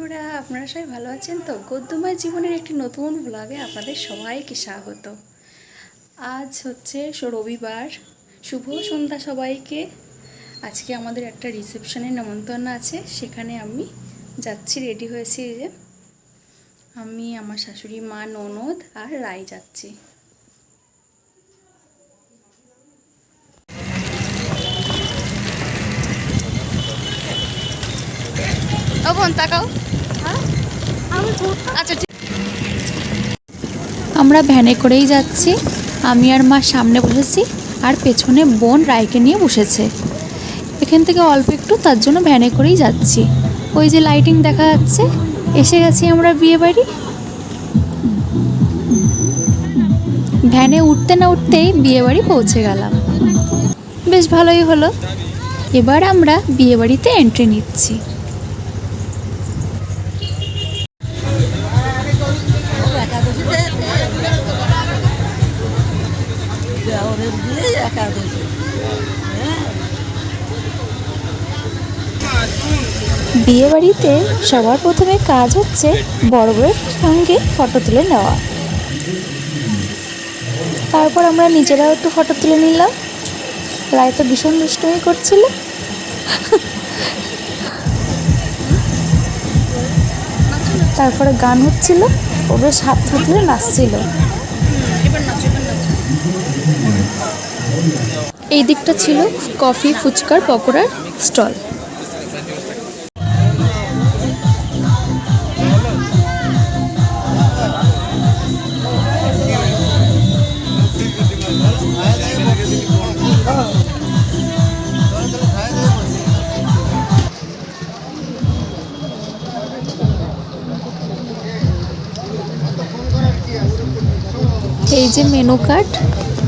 বন্ধুরা, আপনারা সবাই ভালো আছেন তো? গদ্যময় জীবনের একটি নতুন ভ্লগে আপনাদের সবাইকে স্বাগত। আজ হচ্ছে রবিবার। শুভ সন্ধ্যা সবাইকে। আজকে আমাদের একটা রিসেপশনের নেমন্তন্ন আছে, সেখানে আমি যাচ্ছি রেডি হয়েছি যে। আমি, আমার শাশুড়ি মা, ননদ আর রায় যাচ্ছি। বোন, তাকাও। আচ্ছা আমরা ভ্যানে করেই যাচ্ছি। আমি আর মা সামনে বসেছি আর পেছনে বোন রায়কে নিয়ে বসেছে। এখান থেকে অল্প একটু তার জন্য ভ্যানে করেই যাচ্ছি। ওই যে লাইটিং দেখা যাচ্ছে, এসে গেছি আমরা বিয়ে বাড়ি। ভ্যানে উঠতে না উঠতেই বিয়ে বাড়ি পৌঁছে গেলাম। বেশ ভালোই হলো। এবার আমরা বিয়ে বাড়িতে এন্ট্রি নিচ্ছি। দিয়ে একাদশী বিয়ে বাড়িতে সবার প্রথমে কাজ হচ্ছে বড় বড়ের সঙ্গে ফটো তুলে নেওয়া। তারপর আমরা নিজেরাও একটু ফটো তুলে নিলাম। রায় তো ভীষণ দুষ্টুমি করছিল। তারপরে গান হচ্ছিল ও বেশ হাত তুলে নাচছিল। এই দিকটা ছিল কফি ফুচকার পকোড়ার স্টল। এই যে মেনু কার্ড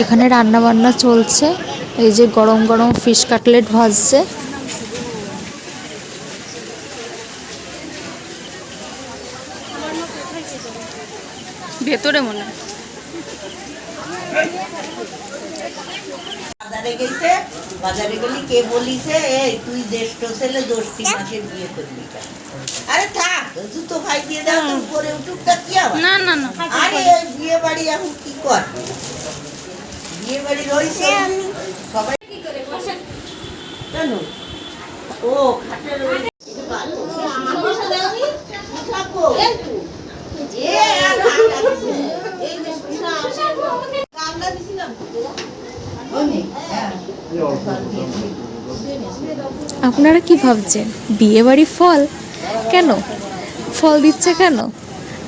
এখানে রান্না বান্না চলছে। এই যে গরম গরম ফিশ কাটলেট ভাজছে। ভেতরে মনে বাজারে গেছে বাজারে গেলি কে বলিছে এই তুই জ্যেষ্ঠ ছেলে দোষটি মাসে বিয়ে করবি আরে থাক জুতো ভাই দিয়ে দাও তোর উঠুক কি না না না। আরে বিয়ে বাড়ি এখন কি কর বিয়ে বাড়ি রয়েছে সবাই কেন ও যে হ্যাঁ। আপনারা কি ভাবছেন বিয়ে বাড়ি ফল কেন ফল দিচ্ছে কেন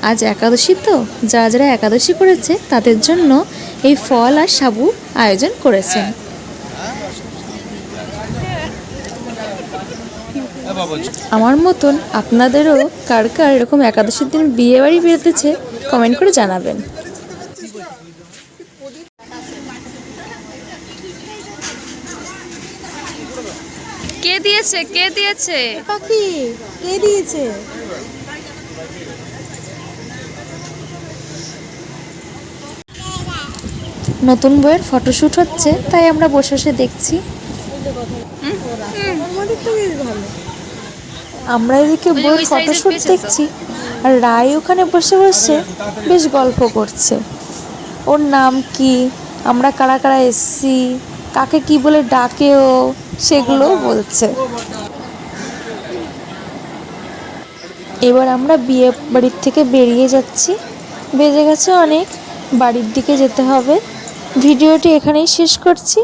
আজ একাদশী তো যারা যারা একাদশী করেছে তাদের জন্য এই ফল আর সাবু আয়োজন করেছেন। আমার মতন আপনাদেরও কার কার এরকম একাদশীর দিন বিয়ে বাড়ি বেরোতেছে কমেন্ট করে জানাবেন। কে দিয়েছে? কে দিয়েছে? পাখি কে দিয়েছে? নতুন বইয়ের ফটোশ্যুট হচ্ছে তাই আমরা বসে বসে দেখছি। আমরা এদিকে বইয়ের ফটোশ্যুট দেখছি আর রায় ওখানে বসে বসে বেশ গল্প করছে। ওর নাম কি? আমরা কারা কারা এসছি? কাকে কি বলে ডাকে ও? সেগুলো বলছে। এবার আমরা বিয়ে বাড়ির থেকে বেরিয়ে যাচ্ছি। বেজে গেছে অনেক। বাড়ির দিকে যেতে হবে। ভিডিওটি এখানেই শেষ করছি।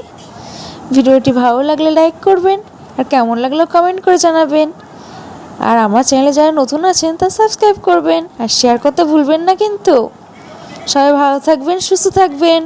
ভিডিওটি ভালো লাগলে লাইক করবেন আর কেমন লাগল কমেন্ট করে জানাবেন। আর আমার চ্যানেলে যারা নতুন আছেন তা সাবস্ক্রাইব করবেন আর শেয়ার করতে ভুলবেন না কিন্তু। সবাই ভালো থাকবেন, সুস্থ থাকবেন।